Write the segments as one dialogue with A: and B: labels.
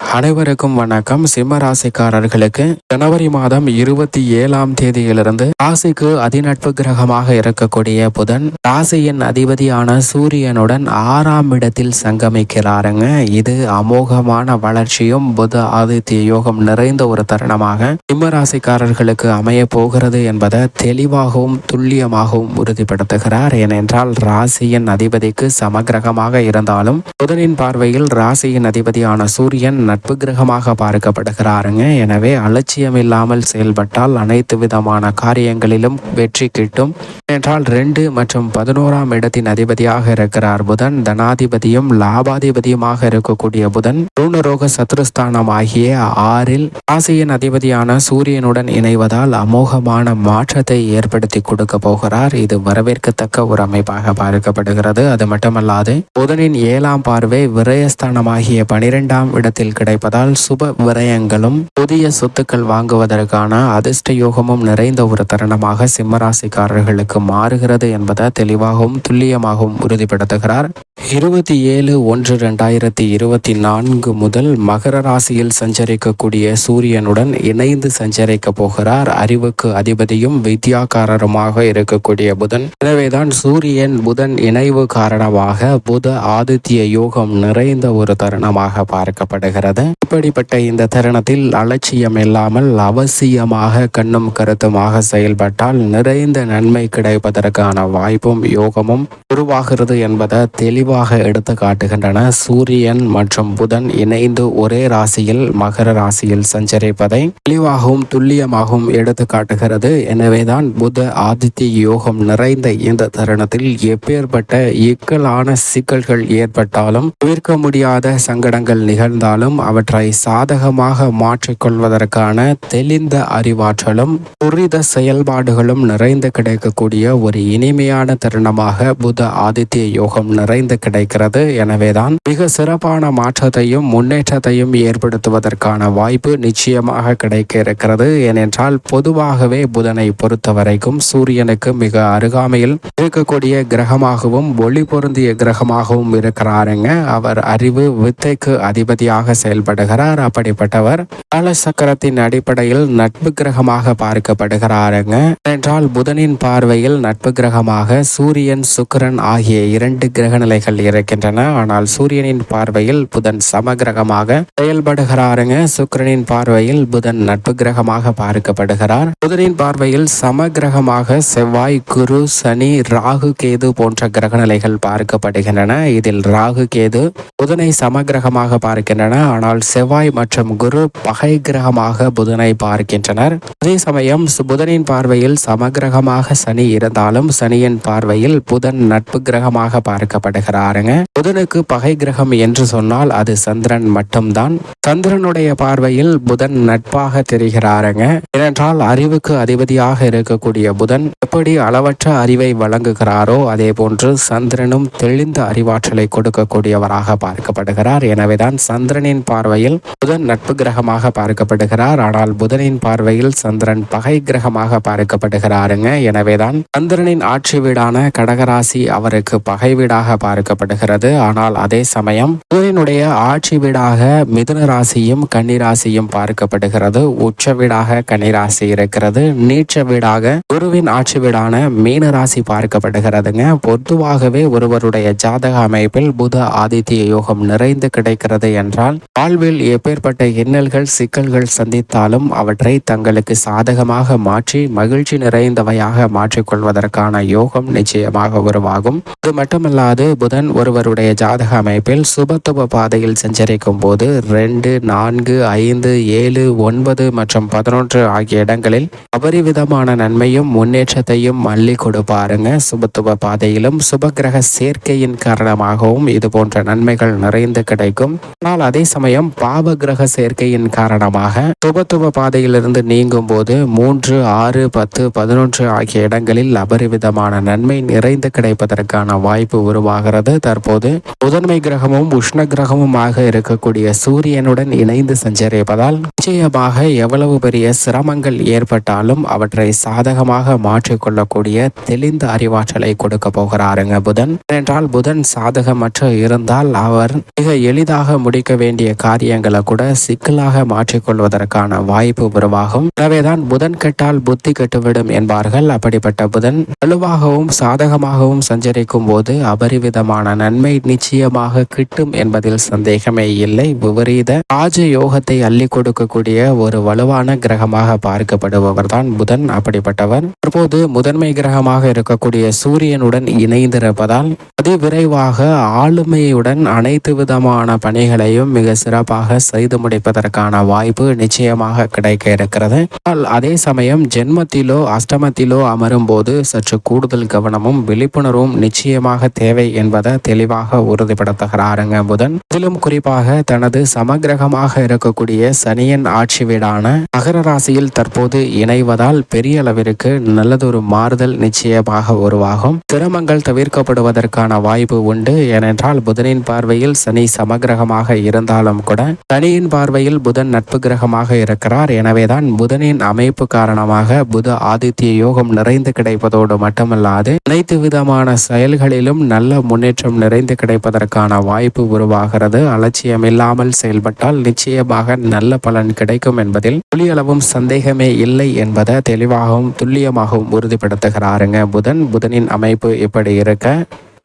A: அனைவருக்கும் வணக்கம். சிம்ம ராசிக்காரர்களுக்கு ஜனவரி மாதம் இருபத்தி ஏழாம் தேதியிலிருந்து ராசிக்கு அதிநட்பு கிரகமாக இருக்கக்கூடிய புதன் ராசியின் அதிபதியான சூரியனுடன் ஆறாம் இடத்தில் சங்கமிக்கிறாருங்க. இது அமோகமான வளர்ச்சியும் புத ஆதித்ய யோகம் நிறைந்த ஒரு தருணமாக சிம்ம ராசிக்காரர்களுக்கு அமைய போகிறது என்பதை தெளிவாகவும் துல்லியமாகவும் உறுதிப்படுத்துகிறார். ஏனென்றால் ராசியின் அதிபதிக்கு சமகிரகமாக இருந்தாலும் புதனின் பார்வையில் ராசியின் அதிபதியான சூரியன் நட்பு கிரகமாக பார்க்கப்படுகிறாருங்க. எனவே அலட்சியம் இல்லாமல் செயல்பட்டால் அனைத்து விதமான காரியங்களிலும் வெற்றி கிட்டும். என்றால் ரெண்டு மற்றும் பதினோராம் இடத்தின் அதிபதியாக இருக்கிறார் புதன். தனாதிபதியும் லாபாதிபதியுமாக இருக்கக்கூடிய புதன். ரூணரோக சத்ருஸ்தானம் ஆகிய ஆறில் ராசியின் அதிபதியான சூரியனுடன் இணைவதால் அமோகமான மாற்றத்தை ஏற்படுத்தி கொடுக்க போகிறார். இது வரவேற்கத்தக்க ஒரு அமைப்பாக பார்க்கப்படுகிறது. அது மட்டுமல்லாது புதனின் ஏழாம் பார்வை விரயஸ்தானமாகிய பனிரெண்டாம் இடத்தில் கிடைப்பதால் சுப விரயங்களும் புதிய சொத்துக்கள் வாங்குவதற்கான அதிர்ஷ்ட யோகமும் நிறைந்த ஒரு தருணமாக சிம்மராசிக்காரர்களுக்கு மாறுகிறது என்பதை தெளிவாகவும் துல்லியமாகவும் உறுதிப்படுத்துகிறார். இருபத்தி ஏழு ஒன்று ரெண்டாயிரத்தி இருபத்தி நான்கு முதல் மகர ராசியில் சஞ்சரிக்கக்கூடிய சூரியனுடன் இணைந்து சஞ்சரிக்க போகிறார். அறிவுக்கு அதிபதியும் வித்யாக்காரருமாக இருக்கக்கூடிய புதன். எனவேதான் சூரியன் புதன் இணைவு காரணமாக புத ஆதித்ய யோகம் நிறைந்த ஒரு தருணமாக பார்க்கப்படுகிறது. இப்படிப்பட்ட இந்த தருணத்தில் அலட்சியம் இல்லாமல் அவசியமாக கண்ணும் கருத்துமாக செயல்பட்டால் நிறைந்த நன்மை கிடைப்பதற்கான வாய்ப்பும் யோகமும் உருவாகிறது என்பதை தெளிவாக எடுத்து காட்டுகின்றன. சூரியன் மற்றும் புதன் இணைந்து ஒரே ராசியில் மகர ராசியில் சஞ்சரிப்பதை தெளிவாகவும் துல்லியமாகவும் எடுத்து காட்டுகிறது. எனவேதான் புத ஆதித்ய யோகம் நிறைந்த இந்த தருணத்தில் எப்பேற்பட்ட இக்கலான சிக்கல்கள் ஏற்பட்டாலும் தவிர்க்க முடியாத சங்கடங்கள் நிகழ்ந்தாலும் அவற்றை சாதகமாக மாற்றிக்கொள்வதற்கான தெளிந்த அறிவாற்றலும் துரித செயல்பாடுகளும் நிறைந்து கிடைக்கக்கூடிய ஒரு இனிமையான தருணமாக புத ஆதித்ய யோகம் நிறைந்து கிடைக்கிறது. எனவேதான் மிக சிறப்பான மாற்றத்தையும் முன்னேற்றத்தையும் ஏற்படுத்துவதற்கான வாய்ப்பு நிச்சயமாக கிடைக்க இருக்கிறது. ஏனென்றால் பொதுவாகவே புதனை பொறுத்த வரைக்கும் சூரியனுக்கு மிக அருகாமையில் இருக்கக்கூடிய கிரகமாகவும் ஒளி பொருந்திய கிரகமாகவும் இருக்கிறாருங்க. அவர் அறிவு வித்தைக்கு அதிபதியாக செயல்படுகிறார். அப்படிப்பட்டவர் காலசக்கரத்தின் அடிப்படையில் நட்பு கிரகமாக பார்க்கப்படுகிறாருங்க. என்றால் புதனின் பார்வையில் நட்பு கிரகமாக சூரியன் சுக்கரன் ஆகிய இரண்டு கிரக நிலைகள் இருக்கின்றன. ஆனால் சூரியனின் பார்வையில் புதன் சம கிரகமாக செயல்படுகிறாருங்க. சுக்கரனின் பார்வையில் புதன் நட்பு கிரகமாக பார்க்கப்படுகிறார். புதனின் பார்வையில் சம கிரகமாக செவ்வாய் குரு சனி ராகு கேது போன்ற கிரக நிலைகள் பார்க்கப்படுகின்றன. இதில் ராகு கேது புதனை சம கிரகமாக பார்க்கின்றன. ஆனால் செவ்வாய் மற்றும் குரு பகை கிரகமாக புதனை பார்க்கின்றனர். அதே சமயம் புதனின் பார்வையில் சமகிரகமாக சனி இருந்தாலும் சனியின் பார்வையில் புதன் நட்பு கிரகமாக பார்க்கப்படுகிறாருங்க. புதனுக்கு பகை கிரகம் என்று சொன்னால் அது சந்திரன் மட்டும்தான். சந்திரனுடைய பார்வையில் புதன் நட்பாக தெரிகிறாருங்க. ஏனென்றால் அறிவுக்கு அதிபதியாக இருக்கக்கூடிய புதன் எப்படி அளவற்ற அறிவை வழங்குகிறாரோ அதே போன்று சந்திரனும் தெளிந்த அறிவாற்றலை கொடுக்கக்கூடியவராக பார்க்கப்படுகிறார். எனவேதான் சந்திரனின் பார்வையில் புதன் நட்பு கிரகமாக பார்க்கப்படுகிறார். ஆனால் புதனின் பார்வையில் சந்திரன் பகை கிரகமாக பார்க்கப்படுகிறாருங்க. எனவேதான் சந்திரனின் ஆட்சி வீடான கடகராசி அவருக்கு பகை வீடாக பார்க்கப்படுகிறது. ஆனால் அதே சமயம் புதனினுடைய ஆட்சி வீடாக மிதுன ராசியும் கன்னிராசியும் பார்க்கப்படுகிறது. உச்ச வீடாக கன்னிராசி இருக்கிறது. நீச்ச வீடாக குருவின் ஆட்சி வீடான மீன ராசி பார்க்கப்படுகிறதுங்க. பொதுவாகவே ஒருவருடைய ஜாதக அமைப்பில் புத ஆதித்ய யோகம் நிறைந்து கிடைக்கிறது என்றால் வாழ்வில் எப்பேற்பட்ட இன்னல்கள் சிக்கல்கள் சந்தித்தாலும் அவற்றை தங்களுக்கு சாதகமாக மாற்றி மகிழ்ச்சி நிறைந்தவையாக மாற்றிக்கொள்வதற்கான யோகம் நிச்சயமாக உருவாகும். அது மட்டுமல்லாது புதன் ஒருவருடைய ஜாதக அமைப்பில் சுபத்துவ பாதையில் சஞ்சரிக்கும் போது ரெண்டு நான்கு ஐந்து ஏழு ஒன்பது மற்றும் பதினொன்று ஆகிய இடங்களில் அபரிவிதமான நன்மையும் முன்னேற்றத்தையும் மல்லி கொடுப்பாருங்க. சுபத்துவ பாதையிலும் சுபகிரக சேர்க்கையின் காரணமாகவும் இது போன்ற நன்மைகள் நிறைந்து கிடைக்கும். ஆனால் அதே சமயம் பாவ கிரக சேர்க்கையின் காரணமாக சுபத்துவ பாதையிலிருந்து நீங்கும் போது மூன்று ஆறு பத்து பதினொன்று ஆகிய இடங்களில் அபரிவிதமான நன்மை நிறைந்து கிடைப்பதற்கான வாய்ப்பு உருவாகிறது. தற்போது முதன்மை கிரகமும் உஷ்ண கிரகமுமாக இருக்கக்கூடிய சூரியனுடன் இணைந்து சஞ்சரிப்பதால் நிச்சயமாக எவ்வளவு பெரிய சிரமங்கள் ஏற்பட்டாலும் அவற்றை சாதகமாக மாற்றிக்கொள்ளக்கூடிய தெளிந்த அறிவாற்றலை கொடுக்க போகிறாருங்க புதன். என்றால் புதன் சாதகமற்று இருந்தால் அவர் மிக எளிதாக முடிக்க வேண்டிய செய்யக்கூடிய காரியங்களை கூட சிக்கலாக மாற்றிக்கொள்வதற்கான வாய்ப்பு உருவாகும். எனவேதான் புதன் கெட்டால் புத்தி கெட்டுவிடும் என்பார்கள். அப்படிப்பட்ட புதன் வலுவாகவும் சாதகமாகவும் சஞ்சரிக்கும் போது அபரிவிதமான நன்மை நிச்சயமாக கிட்டும் என்பதில் சந்தேகமே இல்லை. விபரீத ராஜ யோகத்தை அள்ளி கொடுக்கக்கூடிய ஒரு வலுவான கிரகமாக பார்க்கப்படுபவர் தான் புதன். அப்படிப்பட்டவர் தற்போது முதன்மை கிரகமாக இருக்கக்கூடிய சூரியனுடன் இணைந்திருப்பதால் அதிவிரைவாக ஆளுமையுடன் அனைத்து விதமான பணிகளையும் மிக சிறப்பாக செய்து முடிப்பதற்கான வாய்ப்பு நிச்சயமாக கிடைக்க இருக்கிறது. ஆனால் அதே சமயம் ஜென்மத்திலோ அஷ்டமத்திலோ அமரும் போது சற்று கூடுதல் கவனமும் விழிப்புணர்வும் நிச்சயமாக தேவை என்பதை தெளிவாக உறுதிப்படுத்துகிறாருங்க புதன். இதிலும் குறிப்பாக தனது சமகிரகமாக இருக்கக்கூடிய சனியன் ஆட்சி வீடான மகர ராசியில் தற்போது இணைவதால் பெரிய அளவிற்கு நல்லதொரு மாறுதல் நிச்சயமாக உருவாகும். சிரமங்கள் தவிர்க்கப்படுவதற்கான வாய்ப்பு உண்டு. ஏனென்றால் புதனின் பார்வையில் சனி சமகிரகமாக இருந்தாலும் கூட சனியின் பார்வையில் புதன் நட்பு கிரகமாக இருக்கிறார். எனவேதான் புதனின் அமைப்பு காரணமாக புத ஆதித்ய யோகம் நிறைந்து கிடைப்பதோடு மட்டுமல்லாது அனைத்து விதமான செயல்களிலும் நல்ல முன்னேற்றம் நிறைந்து கிடைப்பதற்கான வாய்ப்பு உருவாகிறது. அலட்சியம் இல்லாமல் செயல்பட்டால் நிச்சயமாக நல்ல பலன் கிடைக்கும் என்பதில் துளியளவும் சந்தேகமே இல்லை என்பதை தெளிவாகவும் துல்லியமாகவும் உறுதிப்படுத்துகிறாருங்க புதன். புதனின் அமைப்பு இப்படி இருக்க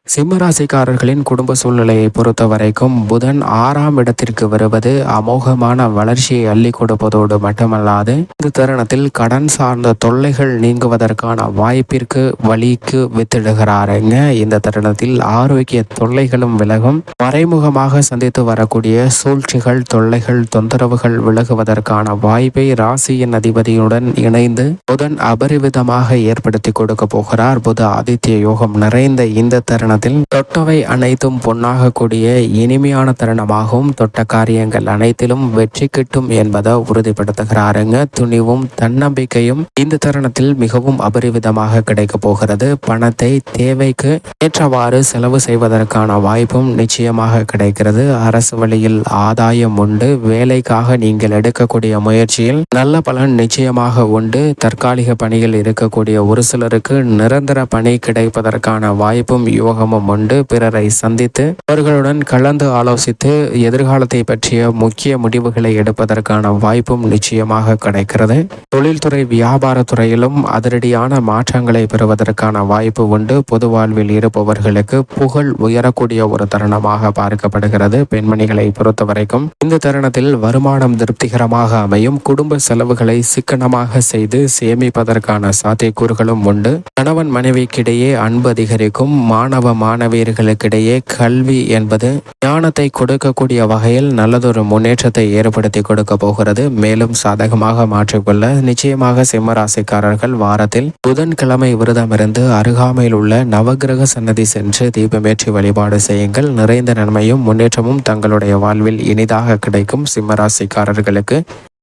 A: சிம்மராசிக்காரர்களின் குடும்ப சூழ்நிலையை பொறுத்த வரைக்கும் புதன் ஆறாம் இடத்திற்கு வருவது அமோகமான வளர்ச்சியை அள்ளி கொடுப்பதோடு மட்டுமல்லாது இந்த தருணத்தில் கடன் சார்ந்த தொல்லைகள் நீங்குவதற்கான வாய்ப்பிற்கு வழிக்கு வித்திடுகிறாருங்க இந்த தருணத்தில் ஆரோக்கிய தொல்லைகளும் விலகும். மறைமுகமாக சந்தித்து வரக்கூடிய சூழ்ச்சிகள் தொல்லைகள் தொந்தரவுகள் விலகுவதற்கான வாய்ப்பை ராசியின் அதிபதியுடன் இணைந்து புதன் அபரிவிதமாக ஏற்படுத்தி கொடுக்க போகிறார். புத ஆதித்ய யோகம் நிறைந்த இந்த தருணத்தில் தொட்டவை அனைத்தும் பொன்னாக கூடிய இனிமையான தருணமாகவும் தொட்ட காரியங்கள் அனைத்திலும் வெற்றி கிட்டும் என்பதை உறுதிப்படுத்துகிறாருங்க. துணிவும் தன்னம்பிக்கையும் இந்த தருணத்தில் மிகவும் அபரிவிதமாக கிடைக்க போகிறது. பணத்தை தேவைக்கு ஏற்றவாறு செலவு செய்வதற்கான வாய்ப்பும் நிச்சயமாக கிடைக்கிறது. அரசு வழியில் ஆதாயம் உண்டு. வேலைக்காக நீங்கள் எடுக்கக்கூடிய முயற்சியில் நல்ல பலன் நிச்சயமாக உண்டு. தற்காலிக பணியில் இருக்கக்கூடிய ஒரு சிலருக்கு நிரந்தர பணி கிடைப்பதற்கான வாய்ப்பும் யோகம் யோகமும் உண்டு. பிறரை சந்தித்து அவர்களுடன் கலந்து ஆலோசித்து எதிர்காலத்தை பற்றிய முக்கிய முடிவுகளை எடுப்பதற்கான வாய்ப்பும் நிச்சயமாக கிடைக்கிறது. தொழில்துறை வியாபாரத்துறையிலும் அதிரடியான மாற்றங்களை பெறுவதற்கான வாய்ப்பு உண்டு. பொது வாழ்வில் இருப்பவர்களுக்கு புகழ் உயரக்கூடிய ஒரு தருணமாக பார்க்கப்படுகிறது. பெண்மணிகளை பொறுத்தவரைக்கும் இந்த தருணத்தில் வருமானம் திருப்திகரமாக அமையும். குடும்ப செலவுகளை சிக்கனமாக செய்து சேமிப்பதற்கான சாத்தியக்கூறுகளும் உண்டு. கணவன் மனைவிக்கிடையே அன்பு அதிகரிக்கும். மாணவ மாணவியர்களுக்கிடையே கல்வி என்பது ஞானத்தை கொடுக்கக்கூடிய வகையில் நல்லதொரு முன்னேற்றத்தை ஏற்படுத்தி கொடுக்க போகிறது. மேலும் சாதகமாக மாற்றிக்கொள்ள நிச்சயமாக சிம்மராசிக்காரர்கள் வாரத்தில் புதன்கிழமை விரதமிருந்து அருகாமையில் உள்ள நவகிரக சன்னதி சென்று தீபமேற்றி வழிபாடு செய்யுங்கள். நிறைந்த நன்மையும் முன்னேற்றமும் தங்களுடைய வாழ்வில் இனிதாக கிடைக்கும் சிம்மராசிக்காரர்களுக்கு.